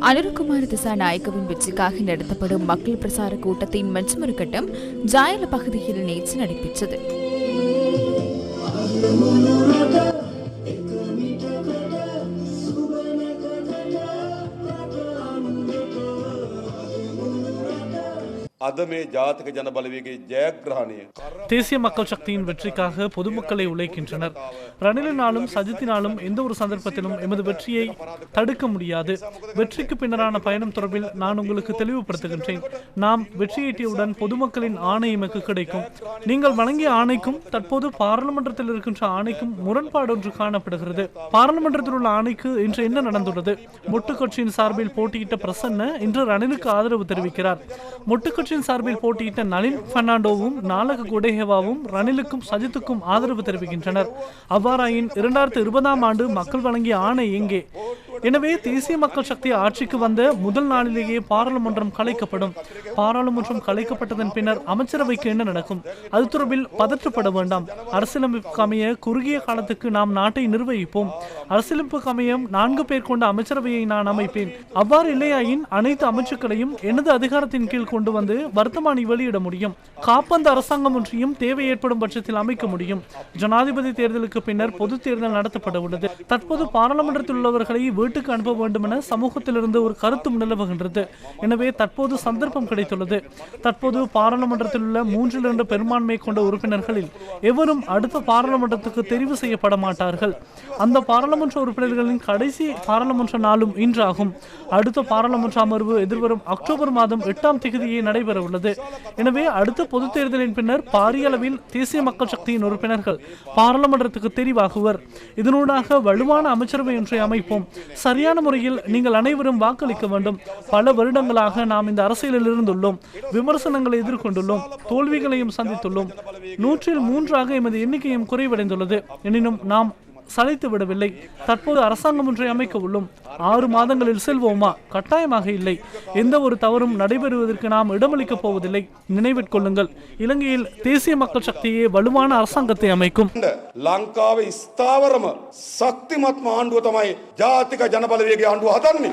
அனுருகுமார் திசாநாயக்கவின் வெற்றிக்காக நடத்தப்படும் மக்கள் பிரசார கூட்டத்தின் மற்றொரு கட்டம் ஜாயல பகுதியில் நேற்று நடைபெற்றது. தேசிய மக்கள் சக்தியின் வெற்றிக்காக பொதுமக்களை உழைக்கின்றனர். ரணிலினாலும் சஜித்தினாலும் எந்த ஒரு சந்தர்ப்பத்திலும் எமது வெற்றியை தடுக்க முடியாது. வெற்றிக்கு பின்னரான பயணம் தொடர்பில் நான் உங்களுக்கு தெளிவுபடுத்துகின்றேன். நாம் வெற்றியீட்டியவுடன் பொதுமக்களின் ஆணை எமக்கு கிடைக்கும். நீங்கள் வழங்கிய ஆணைக்கும் தற்போது பாராளுமன்றத்தில் இருக்கின்ற ஆணைக்கும் முரண்பாடு ஒன்று காணப்படுகிறது. பாராளுமன்றத்தில் உள்ள ஆணைக்கு இன்று என்ன நடந்துள்ளது? மொட்டு கட்சியின் சார்பில் போட்டியிட்ட பிரசன்ன இன்று ரணிலுக்கு ஆதரவு தெரிவிக்கிறார். மொட்டுக்கட்சியின் சார்பில் போட்டியிட்ட நளின் பெர்னாண்டோவும் நாலக குடேகவாவும் ரணிலுக்கும் சஜித்துக்கும் ஆதரவு தெரிவிக்கின்றனர். அவ்வாறாயின் இரண்டாயிரத்தி இருபதாம் ஆண்டு மக்கள் வழங்கிய ஆணை எங்கே? எனவே தேசிய மக்கள் சக்தி ஆட்சிக்கு வந்த முதல் நாளிலேயே பாராளுமன்றம் கலைக்கப்படும். பாராளுமன்றம் கலைக்கப்பட்டதன் பின்னர் அமைச்சரவைக்கு என்ன நடக்கும்? அது தொடர்பில் பதற்றப்பட வேண்டாம். அரசியலமைப்புக்கு அமைய குறுகிய காலத்துக்கு நாம் நாட்டை நிர்வகிப்போம். அரசியலமைப்புக்கு அமையம் நான்கு பேர் கொண்ட அமைச்சரவையை நான் அமைப்பேன். அவ்வாறு இல்லையாயின் அனைத்து அமைச்சுக்களையும் எனது அதிகாரத்தின் கீழ் கொண்டு வந்து வர்த்தமானி வெளியிட முடியும். காப்பந்த அரசாங்கம் ஒன்றையும் தேவை ஏற்படும் பட்சத்தில் அமைக்க முடியும். ஜனாதிபதி தேர்தலுக்கு பின்னர் பொது தேர்தல் நடத்தப்பட உள்ளது. தற்போது பாராளுமன்றத்தில் உள்ளவர்களை வீட்டுக்கு அனுப்ப வேண்டும் என சமூகத்திலிருந்து ஒரு கருத்தும் நிலவுகின்றது எனவே தற்போது சந்தர்ப்பம் கிடைத்துள்ளது. தற்போது பாராளுமன்றத்தில் உள்ள மூன்றில் இரண்டு பெரும்பான்மை கொண்ட உறுப்பினர்களில் எவரும் அடுத்த பாராளுமன்றத்துக்கு தெரிவு செய்யப்பட மாட்டார்கள். அந்த பாராளுமன்ற உறுப்பினர்களின் கடைசி பாராளுமன்ற நாளும் இன்றாகும். அடுத்த பாராளுமன்ற அமர்வு எதிர்வரும் அக்டோபர் மாதம் எட்டாம் தேதியே நடைபெற உள்ளது எனவே அடுத்த பொது தேர்தலின் பின்னர் பாரிய அளவில் தேசிய மக்கள் சக்தியின் உறுப்பினர்கள் பாராளுமன்றத்துக்கு தெரிவாகுவர். இதனூடாக வலுவான அமைச்சரவை ஒன்றை அமைப்போம். சரியான முறையில் நீங்கள் அனைவரும் வாக்களிக்க வேண்டும். பல வருடங்களாக நாம் இந்த அரசியலில் இருந்துள்ளோம் விமர்சனங்களை எதிர்கொண்டுள்ளோம். தோல்விகளையும் சந்தித்துள்ளோம். நூற்றில் மூன்றாக எமது எண்ணிக்கையும் குறைவடைந்துள்ளது. எனினும் நாம் சளைத்து விடவில்லை. தற்போது அரசாங்கம் ஒன்றை அமைக்க உள்ளோம். ஆறு மாதங்களில் செல்வோமா? கட்டாயமாக இல்லை. எந்த ஒரு தவறும் நடைபெறுவதற்கு நாம் இடமளிக்கப் போவதில்லை. நினைவிற்கொள்ளுங்கள் இலங்கையில் தேசிய மக்கள் சக்தியே வலுவான அரசாங்கத்தை அமைக்கும். லங்காவை ஸ்தாவரம சக்திமத்ம ஆண்டு ஜாதிக ஜனபலவேகி ஆண்டு அதன்னி